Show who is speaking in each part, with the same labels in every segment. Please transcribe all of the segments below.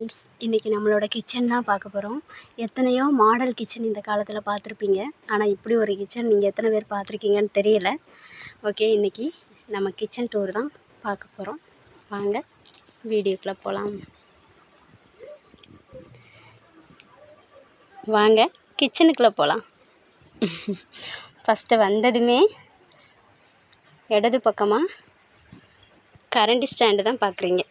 Speaker 1: Friends இன்றைக்கி நம்மளோட kitchen தான் பார்க்க போகிறோம் எத்தனையோ மாடல் கிச்சன் இந்த காலத்தில் பார்த்துருப்பீங்க. ஆனால் இப்படி ஒரு கிச்சன் நீங்கள் எத்தனை பேர் பார்த்துருக்கீங்கன்னு தெரியல. ஓகே இன்றைக்கி நம்ம கிச்சன் டூர் தான் பார்க்க போகிறோம் வாங்க வீடியோக்குள்ளே போகலாம் வாங்க கிச்சனுக்குள்ளே போகலாம் ஃபஸ்ட்டு வந்ததுமே இடது பக்கமாக கரண்டி ஸ்டாண்டு தான் பார்க்குறீங்க.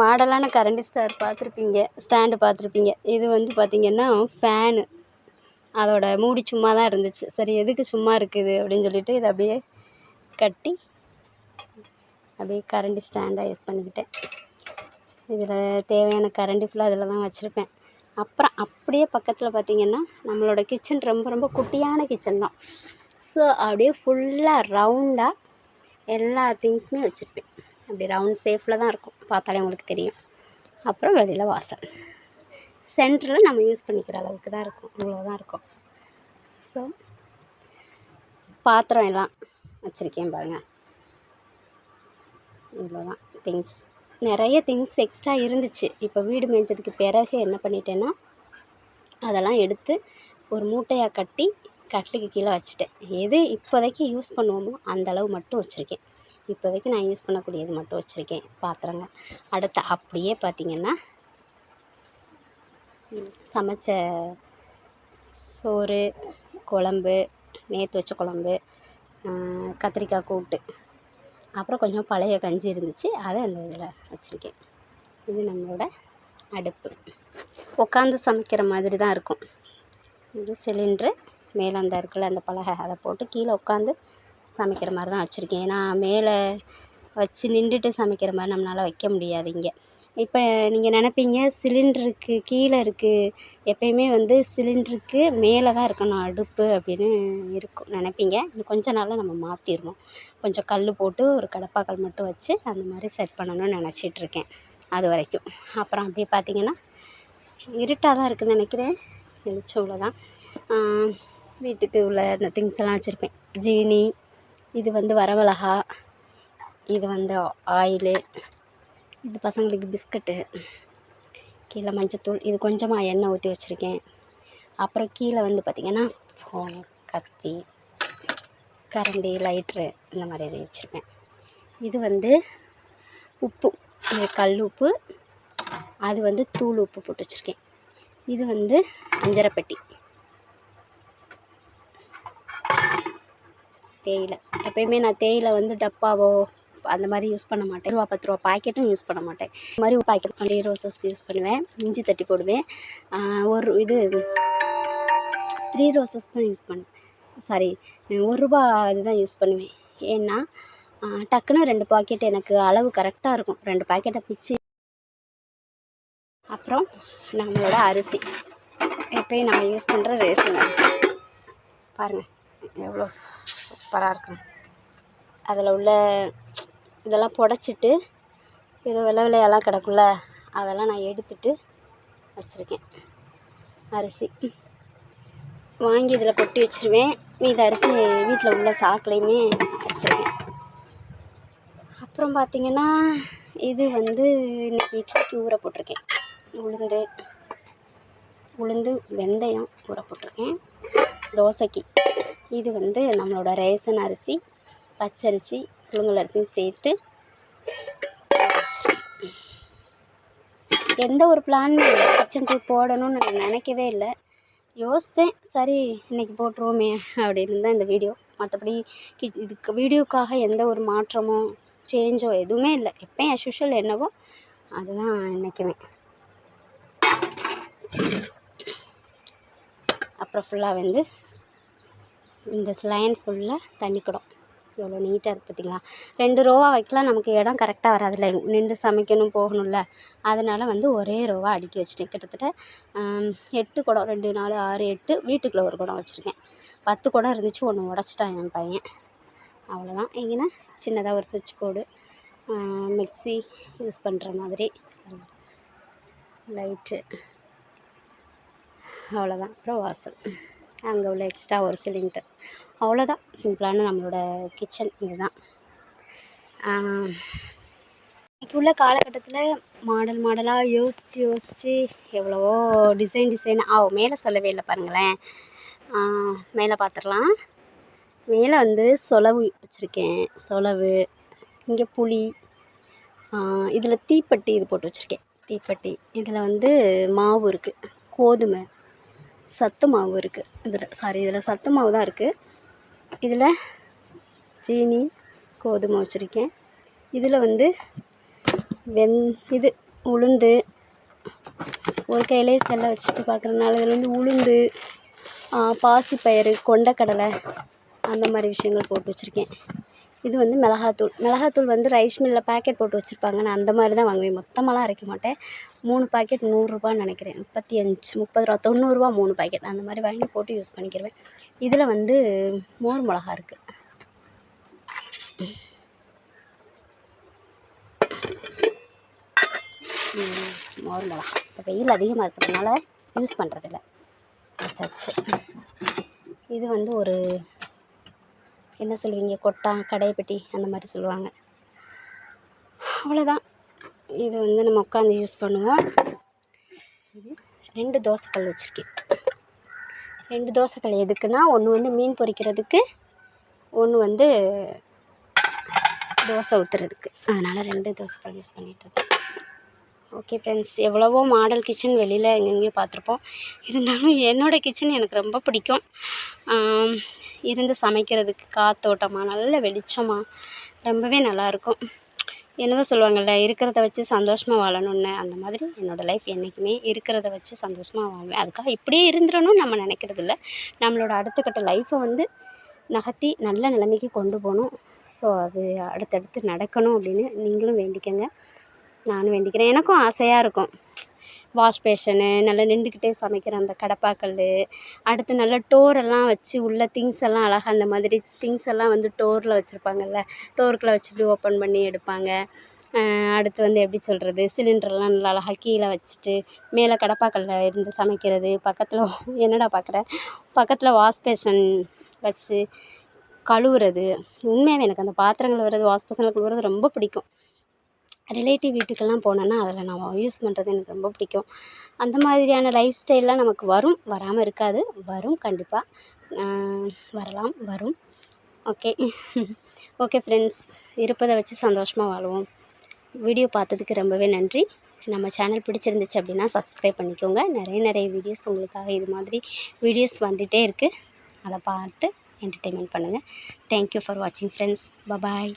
Speaker 1: மாடலான கரண்டி ஸ்டார் பார்த்துருப்பீங்க ஸ்டாண்டு பார்த்துருப்பீங்க. இது வந்து பார்த்திங்கன்னா ஃபேனு. அதோட மூடி சும்மா தான் இருந்துச்சு. சரி எதுக்கு சும்மா இருக்குது அப்படின்னு சொல்லிட்டு இதை அப்படியே கட்டி அப்படியே கரண்டி ஸ்டாண்டாக யூஸ் பண்ணிக்கிட்டேன். இதில் தேவையான கரண்டி ஃபுல்லாக அதில் தான் வச்சுருப்பேன். அப்புறம் அப்படியே பக்கத்தில் பார்த்திங்கன்னா நம்மளோட கிச்சன் ரொம்ப ரொம்ப குட்டியான கிச்சன் தான். ஸோ அப்படியே ஃபுல்லாக ரவுண்டாக எல்லா திங்ஸுமே வச்சுருப்பேன். அப்படி ரவுண்ட் ஷேஃபில் தான் இருக்கும். பார்த்தாலே உங்களுக்கு தெரியும். அப்புறம் வெளியில் வாசல். சென்டரில் நம்ம யூஸ் பண்ணிக்கிற அளவுக்கு தான் இருக்கும். இவ்வளோ தான் இருக்கும். ஸோ பாத்திரம் எல்லாம் வச்சுருக்கேன் பாருங்கள் இவ்வளோ தான் திங்ஸ் நிறைய திங்ஸ் எக்ஸ்ட்ரா இருந்துச்சு. இப்போ வீடு மேய்ஞ்சதுக்கு பிறகு என்ன பண்ணிட்டேன்னா அதெல்லாம் எடுத்து ஒரு மூட்டையாக கட்டி கட்டிலுக்கு கீழே வச்சுட்டேன். எது இப்போதைக்கு யூஸ் பண்ணுவோமோ அந்த அளவு மட்டும் வச்சுருக்கேன். இப்போதைக்கு நான் யூஸ் பண்ணக்கூடியது மட்டும் வச்சுருக்கேன் பாத்திரங்க அடுத்து அப்படியே பார்த்திங்கன்னா சமைச்ச சோறு குழம்பு நேற்று வச்ச குழம்பு கத்திரிக்காய் கூட்டு. அப்புறம் கொஞ்சம் பழைய கஞ்சி இருந்துச்சு அதை அந்த இதில் வச்சுருக்கேன். இது நம்மளோட அடுப்பு. உட்காந்து சமைக்கிற மாதிரி தான் இருக்கும். இது சிலிண்ட்ரு மேலே அந்த இருக்குல்ல அந்த பலகை அதை போட்டு கீழே உட்காந்து சமைக்கிற மாதிரி தான் வச்சுருக்கேன். ஏன்னா மேலே வச்சு நின்றுட்டு சமைக்கிற மாதிரி நம்மளால் வைக்க முடியாது இங்கே. இப்போ நீங்கள் நினப்பீங்க சிலிண்ட்ருக்கு கீழே இருக்குது எப்பயுமே வந்து சிலிண்ட்ருக்கு மேலே தான் இருக்கணும் அடுப்பு அப்படின்னு இருக்கும். நினைப்பீங்க? இன்னும் கொஞ்ச நாளில் நம்ம மாற்றிடுவோம் கொஞ்சம் கல் போட்டு ஒரு கடப்பாக்கல் மட்டும் வச்சு அந்த மாதிரி செட் பண்ணணும்னு நினச்சிட்ருக்கேன் அது வரைக்கும். அப்புறம் அப்படியே பார்த்தீங்கன்னா இருட்டாக தான் இருக்குதுன்னு நினைக்கிறேன். வெளிச்சமில் தான் வீட்டுக்கு உள்ள அந்த திங்ஸ் எல்லாம் வச்சுருப்பேன். ஜீனி இது வந்து வரமிளகா இது வந்து ஆயிலு இது பசங்களுக்கு பிஸ்கட்டு கீழே மஞ்சத்தூள் இது கொஞ்சமாக எண்ணெய் ஊற்றி வச்சுருக்கேன். அப்புறம் கீழே வந்து பார்த்திங்கன்னா ஸ்பூன் கத்தி கரண்டி லைட்ரு இந்த மாதிரி இது வச்சுருப்பேன் இது வந்து உப்பு இது கல் உப்பு அது வந்து தூள் உப்பு போட்டு வச்சுருக்கேன். இது வந்து அஞ்சரைப்பட்டி. தேயிலை. எப்போயுமே நான் தேயிலை வந்து டப்பாவோ அந்த மாதிரி யூஸ் பண்ண மாட்டேன். ரூபா பத்து ரூபா பாக்கெட்டும் யூஸ் பண்ண மாட்டேன். இந்த மாதிரி ஒரு பாக்கெட் பண்ணி ரோசஸ் யூஸ் பண்ணுவேன். இஞ்சி தட்டி போடுவேன். ஒரு இது த்ரீ ரோசஸ் தான் யூஸ் பண்ணுவேன் சாரி ஒரு ரூபா இதுதான் யூஸ் பண்ணுவேன். ஏன்னா டக்குன்னு ரெண்டு பாக்கெட் எனக்கு அளவு கரெக்டாக இருக்கும். ரெண்டு பாக்கெட்டை பிச்சு அப்புறம் நம்மளோட அரிசி. எப்பயும் நம்ம யூஸ் பண்ணுற ரேஷன் அரிசி. பாருங்கள் எவ்வளோ சூப்பராக இருக்கும் அதில் உள்ள இதெல்லாம் புடச்சிட்டு ஏதோ வெள்ளை வெள்ளையெல்லாம் கிடக்குல்ல அதெல்லாம் நான் எடுத்துட்டு வச்சுருக்கேன். அரிசி. வாங்கி இதில் கொட்டி வச்சுருவேன். மீது அரிசி வீட்டில் உள்ள சாக்குலையுமே வச்சுருக்கேன். அப்புறம் பார்த்திங்கன்னா இது வந்து இன்றைக்கி இட்லிக்கு ஊற போட்டிருக்கேன். உளுந்து உளுந்து வெந்தயம் ஊற போட்டிருக்கேன். தோசைக்கு. இது வந்து நம்மளோட ரேசன் அரிசி பச்சரிசி புழுங்கல் அரிசியும் சேர்த்து எந்த ஒரு பிளானுமே கிச்சன் டூர் போடணும்னு நான் நினைக்கவே இல்லை. யோசித்தேன் சரி இன்றைக்கி போட்டுருவோமே அப்படின்னு தான் இந்த வீடியோ மற்றபடி கி இதுக்கு வீடியோக்காக எந்த ஒரு மாற்றமோ சேஞ்சோ எதுவுமே இல்லை. எப்போயும் அஸ்யூஷுவல் என்னவோ அதுதான் நினைக்குவேன். அப்புறம் ஃபுல்லாக வந்து இந்த ஸ்லைன் ஃபுல்லாக தண்ணி குடம் எவ்வளோ நீட்டாக இருக்குது பார்த்திங்களா ரெண்டு ரோவாக வைக்கலாம் நமக்கு இடம் கரெக்டாக வராதுல்ல. நின்று சமைக்கணும் போகணும்ல. அதனால் வந்து ஒரே ரோவாக அடுக்கி வச்சுட்டேன். கிட்டத்தட்ட எட்டு குடம் ரெண்டு நாலு ஆறு எட்டு வீட்டுக்குள்ளே ஒரு குடம் வச்சுருக்கேன். பத்து குடம் இருந்துச்சு ஒன்று உடச்சிட்டான் என் பையன். அவ்வளோதான் எங்கன்னா சின்னதாக ஒரு சுவிட்ச் போர்டு மிக்சி யூஸ் பண்ணுற மாதிரி. லைட்டு அவ்வளோதான் அப்புறம் வாசல். அங்கே உள்ள எக்ஸ்ட்ரா ஒரு சிலிண்டர் அவ்வளோதான் சிம்பிளான நம்மளோட கிச்சன் இதுதான். இன்றைக்கி உள்ள காலகட்டத்தில் மாடல் மாடலாக யோசித்து யோசித்து எவ்வளவோ டிசைன் டிசைன் ஆ மேலே சொல்லவே இல்லை பாருங்களேன். மேலே பார்த்துடலாம் மேலே வந்து சொலவு வச்சுருக்கேன். சொலவு இங்கே புளி இதில் தீப்பெட்டி இது போட்டு வச்சுருக்கேன். தீப்பெட்டி. இதில் வந்து மாவு இருக்குது கோதுமை. சத்து மாவு இருக்குது இதில் சாரி இதில் சத்து மாவு தான் இருக்குது இதில் சீனி கோதுமை வச்சுருக்கேன். இதில் வந்து வெந் இது உளுந்து ஒரு கையிலே செல்லை வச்சுட்டு பார்க்குறதுனால இதில் வந்து உளுந்து பாசிப்பயிறு கொண்டக்கடலை அந்த மாதிரி விஷயங்கள் போட்டு வச்சுருக்கேன். இது வந்து மிளகாத்தூள். மிளகாத்தூள் வந்து ரைஸ் மில்லில் பாக்கெட் போட்டு வச்சுருப்பாங்க. நான் அந்த மாதிரி தான் வாங்குவேன். மொத்தமாலாம் அரைக்க மாட்டேன். மூணு பாக்கெட் நூறுரூபான்னு நினைக்கிறேன். முப்பத்தி அஞ்சு முப்பது ரூபா தொண்ணூறுரூவா மூணு பாக்கெட் அந்த மாதிரி வாங்கி போட்டு யூஸ் பண்ணிக்கிடுவேன் இதில் வந்து மோர் மிளகா இருக்குது மோர் மிளகா. இப்போ வெயில் அதிகமாக இருக்கிறதுனால யூஸ் பண்ணுறதில்ல வச்சாச்சு இது வந்து ஒரு என்ன சொல்லுவீங்க கொட்டான் கடைப்பெட்டி அந்த மாதிரி சொல்லுவாங்க. அவ்வளோதான் இது வந்து நம்ம உட்காந்து யூஸ் பண்ணுவோம். ரெண்டு தோசைக்கல் வச்சுருக்கேன். ரெண்டு தோசைக்கல் எதுக்குன்னா ஒன்று வந்து மீன் பொரிக்கிறதுக்கு ஒன்று வந்து தோசை ஊற்றுறதுக்கு அதனால் ரெண்டு தோசைக்கல் யூஸ் பண்ணிகிட்ருக்கேன் ஓகே ஃப்ரெண்ட்ஸ் எவ்வளவோ மாடல் கிச்சன் வெளியில் எங்கெங்கேயோ பார்த்துருப்போம். இருந்தாலும் என்னோடய கிச்சன் எனக்கு ரொம்ப பிடிக்கும். இருந்து சமைக்கிறதுக்கு காத்தோட்டமாக நல்ல வெளிச்சமாக ரொம்பவே நல்லாயிருக்கும். என்னதான் சொல்லுவாங்கள்ல இருக்கிறத வச்சு சந்தோஷமாக வாழணும்னு. அந்த மாதிரி என்னோடய லைஃப் என்றைக்குமே இருக்கிறத வச்சு சந்தோஷமாக வாழ்வேன். அதுக்காக இப்படியே இருந்துடணும்னு நம்ம நினைக்கிறது இல்லை நம்மளோட அடுத்த கட்ட லைஃப்பை வந்து நகர்த்தி நல்ல நிலைமைக்கு கொண்டு போகணும். ஸோ அது அடுத்தடுத்து நடக்கணும் அப்படின்னு நீங்களும் வேண்டிக்கங்க. நானும் வேண்டிக்கிறேன். எனக்கும் ஆசையாக இருக்கும். வாஷ் பேஷனு நல்லா நின்றுக்கிட்டே சமைக்கிற அந்த கடப்பாக்கல் அடுத்து நல்லா டோரெல்லாம் வச்சு உள்ள திங்ஸ் எல்லாம் அழகாக அந்த மாதிரி திங்ஸ் எல்லாம் வந்து டோரில் வச்சுருப்பாங்கல்ல டோருக்குள்ளே வச்சு இப்படி ஓப்பன் பண்ணி எடுப்பாங்க. அடுத்து வந்து எப்படி சொல்கிறது சிலிண்டர்லாம் நல்லா அழகாக கீழே வச்சுட்டு மேலே கடப்பாக்கல்ல இருந்து சமைக்கிறது பக்கத்தில் என்னடா பார்க்குற பக்கத்தில் வாஷ் பேஷன் வச்சு கழுவுறது. உண்மையாகவே எனக்கு அந்த பாத்திரங்கள் கழுவுறது வாஷ் பேஷனில் கழுவுறது ரொம்ப பிடிக்கும். ரிலேட்டிவ் வீட்டுக்கெல்லாம் போனேன்னா அதில் நான் யூஸ் பண்ணுறது எனக்கு ரொம்ப பிடிக்கும். அந்த மாதிரியான லைஃப் ஸ்டைல்லாம் நமக்கு வரும். வராமல் இருக்காது. வரும் கண்டிப்பாக வரலாம். வரும். ஓகே. Okay friends. இருப்பதை வச்சு சந்தோஷமாக வாழ்வோம். வீடியோ பார்த்ததுக்கு ரொம்பவே நன்றி. நம்ம சேனல் பிடிச்சிருந்துச்சு அப்படின்னா சப்ஸ்கிரைப் பண்ணிக்கோங்க. நிறைய நிறைய வீடியோஸ் உங்களுக்காக இது மாதிரி வீடியோஸ் வந்துகிட்டே இருக்குது அதை பார்த்து என்டர்டெயின்மெண்ட் பண்ணுங்கள் தேங்க்யூ ஃபார் வாட்சிங் ஃப்ரெண்ட்ஸ் பபாய்